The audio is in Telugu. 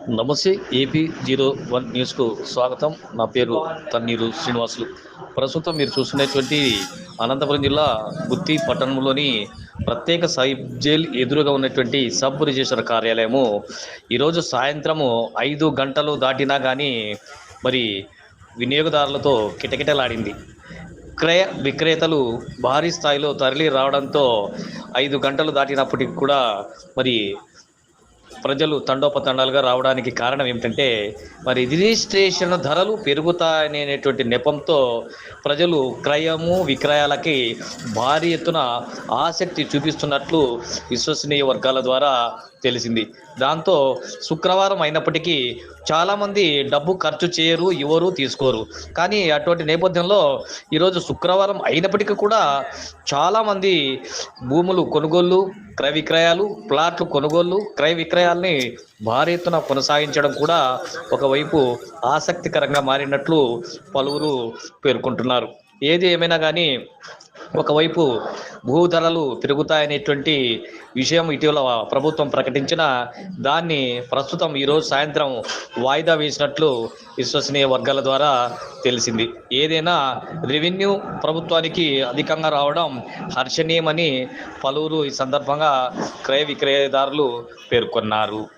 నమస్తే ఏపీ జీరో వన్ న్యూస్కు స్వాగతం. నా పేరు తన్నీరు శ్రీనివాసులు. ప్రస్తుతం మీరు చూస్తున్నటువంటి అనంతపురం జిల్లా గుత్తి పట్టణంలోని ప్రత్యేక సైబ్ జైల్ ఎదురుగా ఉన్నటువంటి సబ్ రిజిస్టర్ కార్యాలయము ఈరోజు సాయంత్రము ఐదు గంటలు దాటినా కానీ మరి వినియోగదారులతో కిటకిటలాడింది. క్రయ విక్రేతలు భారీ స్థాయిలో తరలి రావడంతో ఐదు గంటలు దాటినప్పటికి కూడా మరి ప్రజలు తండోపతండాలుగా రావడానికి కారణం ఏమిటంటే మరి రిజిస్ట్రేషన్ ధరలు పెరుగుతాయనేటువంటి నెపంతో ప్రజలు క్రయము విక్రయాలకి భారీ ఎత్తున ఆసక్తి చూపిస్తున్నట్లు విశ్వసనీయ వర్గాల ద్వారా తెలిసింది. దాంతో శుక్రవారం అయినప్పటికీ చాలామంది డబ్బు ఖర్చు చేయరు ఇవ్వరు తీసుకోరు. కానీ అటువంటి నేపథ్యంలో ఈరోజు శుక్రవారం అయినప్పటికీ కూడా చాలామంది భూములు కొనుగోళ్ళు క్రయ విక్రయాలు ప్లాట్లు కొనుగోళ్ళు క్రయ విక్రయాల్ని భారీ ఎత్తున కొనసాగించడం కూడా ఒకవైపు ఆసక్తికరంగా మారినట్లు పలువురు పేర్కొంటున్నారు. ఏది ఏమైనా కానీ ఒకవైపు భూ ధరలు పెరుగుతాయనేటువంటి విషయం ఇటీవల ప్రభుత్వం ప్రకటించిన దాన్ని ప్రస్తుతం ఈరోజు సాయంత్రం వాయిదా వేసినట్లు విశ్వసనీయ వర్గాల ద్వారా తెలిసింది. ఏదైనా రెవెన్యూ ప్రభుత్వానికి అధికంగా రావడం హర్షణీయమని పలువురు ఈ సందర్భంగా క్రయ విక్రయదారులు పేర్కొన్నారు.